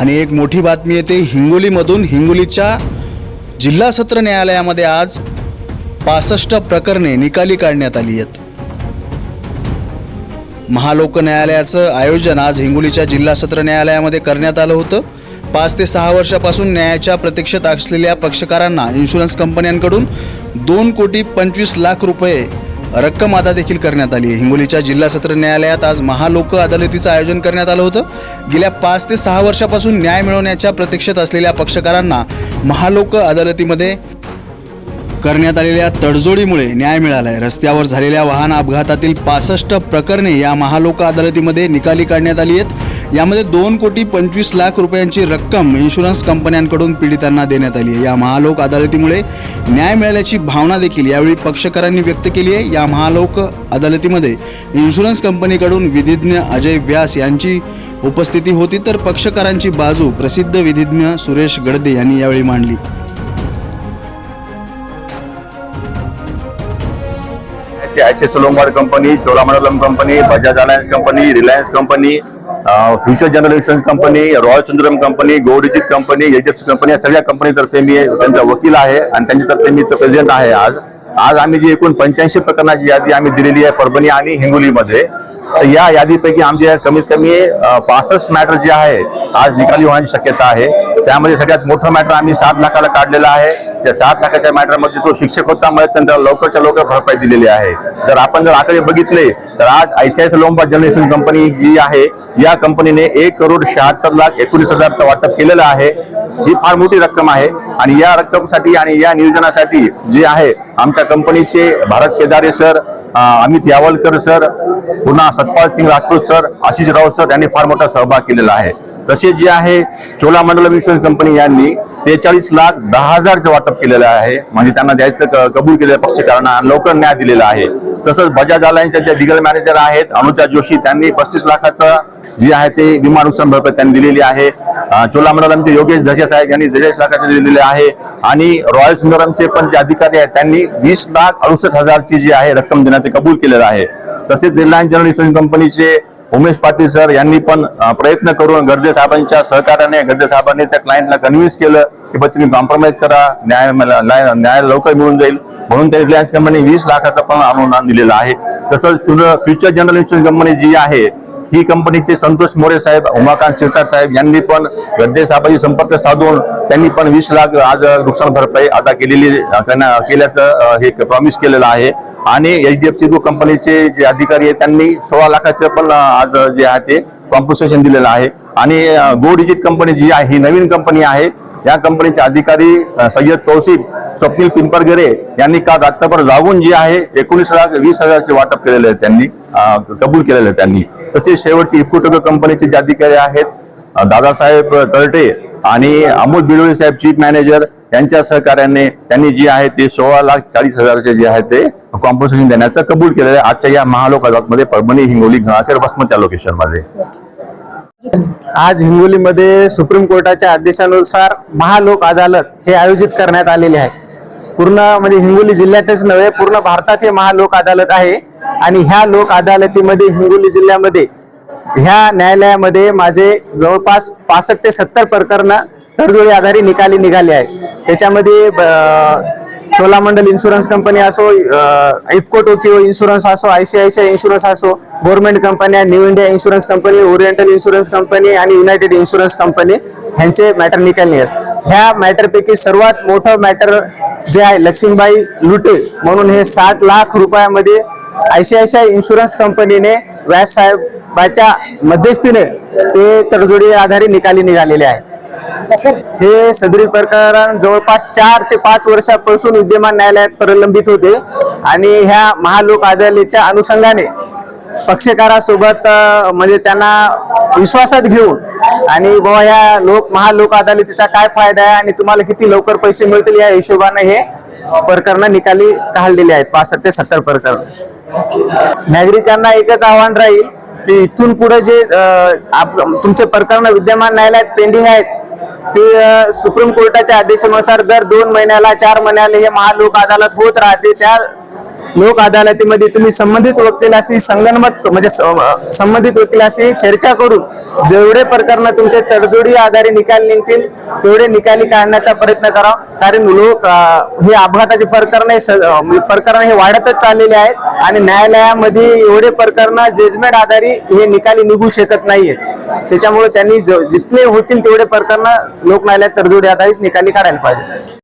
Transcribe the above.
आणि एक मोठी बातमी येते हिंगोलीमधून हिंगोलीच्या जिल्हा सत्र न्यायालयामध्ये आज पासष्ट प्रकरणे निकाली काढण्यात आली आहेत. महालोक न्यायालयाचं आयोजन आज हिंगोलीच्या जिल्हा सत्र न्यायालयामध्ये करण्यात आलं होतं. पाच ते सहा वर्षापासून न्यायाच्या प्रतीक्षेत असलेल्या पक्षकारांना इन्शुरन्स कंपन्यांकडून दोन कोटी पंचवीस लाख रुपये रक्कम अदा देखील करण्यात आली आहे. हिंगोलीच्या जिल्हा सत्र न्यायालयात आज महालोक अदालतीचं आयोजन करण्यात आलं होतं. गेल्या पाच ते सहा वर्षापासून न्याय मिळवण्याच्या प्रतीक्षेत असलेल्या पक्षकारांना महालोक अदालतीमध्ये करण्यात आलेल्या तडजोडीमुळे न्याय मिळाला आहे रस्त्यावर झालेल्या वाहन अपघातातील पासष्ट प्रकरणे या महालोक अदालतीमध्ये निकाली काढण्यात आली आहेत. यामध्ये दोन कोटी पंचवीस लाख रुपयांची रक्कम इन्शुरन्स कंपन्यांकडून पीडितांना देण्यात आली आहे. या महालोक अदालतीमुळे न्याय मिळाल्याची भावना देखील यावेळी पक्षकारांनी व्यक्त केली आहे. या महालोक अदालतीमध्ये इन्शुरन्स कंपनीकडून विधिज्ञ अजय व्यास यांची उपस्थिती होती तर पक्षकारांची बाजू प्रसिद्ध विधिज्ञ सुरेश गडदे यांनी यावेळी मांडली. ते S company Cholamandalam company Bajaj Allianz company Reliance company Future Generali insurance company Royal Sundaram company go digit company H F company या सगळ्या कंपनीतर्फे मी त्यांचा वकील आहे आणि त्यांच्यातर्फे मी प्रेझिडेंट आहे आज. आज आम्ही जी एकूण पंच्याऐंशी प्रकरणाची यादी आम्ही दिलेली आहे परभणी आणि हिंगोलीमध्ये. या यादीपैकी आमचे कमीत कमी पासष्ट मॅटर जे आहे आज निकाली होण्याची शक्यता आहे. त्यामध्ये सगळ्यात मोठं मॅटर आम्ही सात लाखाला काढलेलं आहे. त्या सात लाखाच्या मॅटरमध्ये तो शिक्षक होता मला त्यांना लवकरच्या लवकर भरपाई दिलेली आहे. जर आपण जर आकडे बघितले तर आज आयसीआयसी लोंबा जनरेशन कंपनी जी आहे या कंपनीने एक करोड शहात्तर लाख एकोणीस हजारचं वाटप केलेलं आहे. ही फार मोठी रक्कम आहे. आणि या रक्कमसाठी आणि या नियोजनासाठी जे आहे आमच्या कंपनीचे भारत केदारे सर अमित यावलकर सर पुन्हा सतपाल सिंग राजपूत सर आशिष राऊत सर यांनी फार मोठा सहभाग केलेला आहे. तसेच जे आहे चोलामंडलम इन्शुरन्स कंपनी यांनी त्रेचाळीस लाख दहा हजारचं वाटप केलेलं आहे. म्हणजे त्यांना द्यायचं कबूल केलेल्या पक्षकारांना लवकर न्याय दिलेला आहे. तसंच बजाज अलायन्सच्या ज्या लिगल मॅनेजर आहेत अनुजा जोशी त्यांनी पस्तीस लाखाचं जे आहे ते विमा नुकसान भरपाई त्यांनी दिलेली आहे. चोलामंडलमचे योगेश धसे साहेब यांनी दशेश लाखाचे दिलेले आहे. आणि रॉयल सुंदरमचे पण जे अधिकारी आहेत त्यांनी वीस लाख अडुसष्ट हजारची जी आहे रक्कम देण्याचे कबूल केलेलं आहे. तसेच रिलायन्स जनरल इन्शुरन्स कंपनीचे उमेश पाटील सर यांनी पण प्रयत्न करून गर्दे साहेबांच्या सहकार्याने गर्दे साहेबांनी त्या क्लायंटला कन्व्हिन्स केलं की बा तुम्ही कॉम्प्रोमाइज करा न्याय न्याय न्याय लवकर मिळून जाईल. म्हणून त्या रिलायन्स कंपनी वीस लाखाचं पण अनुदान दिलेलं आहे. तसंच फ्युचर जनरल इन्शुरन्स कंपनी जी आहे ही कंपनीचे संतोष मोरे साहेब उमाकांत शिरसाट साहेब यांनी पण गद्दे साहेबांशी संपर्क साधून त्यांनी पण वीस लाख आज नुकसान भरपाई आता केलेली त्यांना केल्याचं हे प्रॉमिस केलेलं आहे. आणि एच डी एफ सी कंपनीचे जे अधिकारी आहेत त्यांनी सोळा लाखाचं पण आज जे आहे ते कॉम्पन्सेशन दिलेलं आहे. आणि गो डिजिट कंपनी जी आहे ही नवीन कंपनी आहे. या कंपनीचे अधिकारी सय्यद तौसिफ स्वप्नील पिंपरगेरे यांनी काल रात्रभर जागून जे आहे एकोणीस हजार वीस हजारचे वाटप केलेले आहे त्यांनी कबूल केलेले आहे त्यांनी. तसेच शेवटची इफ्कोटोको कंपनीचे जे अधिकारी आहेत दादासाहेब तळटे आणि अमोल बिडोळे साहेब चीफ मॅनेजर यांच्या सहकार्याने त्यांनी जे आहे ते सोळा लाख चाळीस हजारचे जे आहे ते कॉम्पन्सेशन देण्याचं कबूल केलेलं आहे. आजच्या या महालोक अदालतमध्ये परभणी हिंगोली घाकर वसमत या लोकेशनमध्ये आज हिंगोलीमध्ये सुप्रीम कोर्टाच्या आदेशानुसार महालोक अदालत हे आयोजित करण्यात आलेले आहे. पूर्ण म्हणजे हिंगोली जिल्ह्यातच नव्हे पूर्ण भारतात हे महालोक अदालत आहे. आणि ह्या लोक अदालतीमध्ये हिंगोली जिल्ह्यामध्ये ह्या न्यायालयामध्ये माझे जवळपास पासष्ट ते सत्तर प्रकरण तडजोडी आधारे निकाली निघाले आहे त्याच्यामध्ये ब- चोलामंडल इन्शुरन्स कंपनी असो इफको टोकियो इन्शुरन्स असो आयसीआयसीआय इन्शुरन्स असो गव्हर्नमेंट कंपन्या New India insurance company Oriental insurance company आणि युनायटेड इन्शुरन्स कंपनी ह्यांचे मॅटर निकाली आहेत. ह्या मॅटरपैकी सर्वात मोठं मॅटर जे आहे लक्ष्मीबाई लुटे म्हणून हे साठ लाख रुपयामध्ये आयसीआयसीआय इन्शुरन्स कंपनीने व्यास साहेबाच्या मध्यस्थीने ते तडजोडी आधारे निकाली निघालेले आहे हे सदरी प्रकरण जवळपास चार ते पाच वर्षापासून विद्यमान न्यायालयात प्रलंबित होते आणि ह्या महालोक अदालतीच्या अनुषंगाने पक्षकारासोबत म्हणजे त्यांना विश्वासात घेऊन आणि बाबा या लोक महालोक अदालतीचा काय फायदा आहे आणि तुम्हाला किती लवकर पैसे मिळतील या हिशोबाने हे प्रकरण निकाली काढलेले आहेत पासष्ट ते सत्तर प्रकरण. नागरिकांना एकच आव्हान राहील की इथून पुढे जे आप- तुमचे प्रकरण विद्यमान न्यायालयात पेंडिंग आहेत ते सुप्रीम कोर्टाच्या आदेशानुसार दर दोन महिन्याला चार महिन्याला हे महालोक अदालत होत राहते त्या लोक अदालतीमध्ये तुम्ही संबंधित वकिलाशी संगणमत म्हणजे संबंधित वकिलाशी चर्चा करून जेवढे प्रकरण तुमचे तडजोडी आधारे निकाल निघतील तेवढे निकाली काढण्याचा प्रयत्न करा. कारण लोक हे अपघाताचे प्रकरण म्हणजे प्रकरण हे वाढतच चाललेले आहेत आणि न्यायालयामध्ये एवढे प्रकरण जजमेंट आधारे हे निकाली निघू शकत नाहीये त्याच्यामुळे त्यांनी ज- जितले होतील तेवढे प्रकरण लोक न्यायालयात तडजोडी आधारित निकाली काढायला पाहिजे.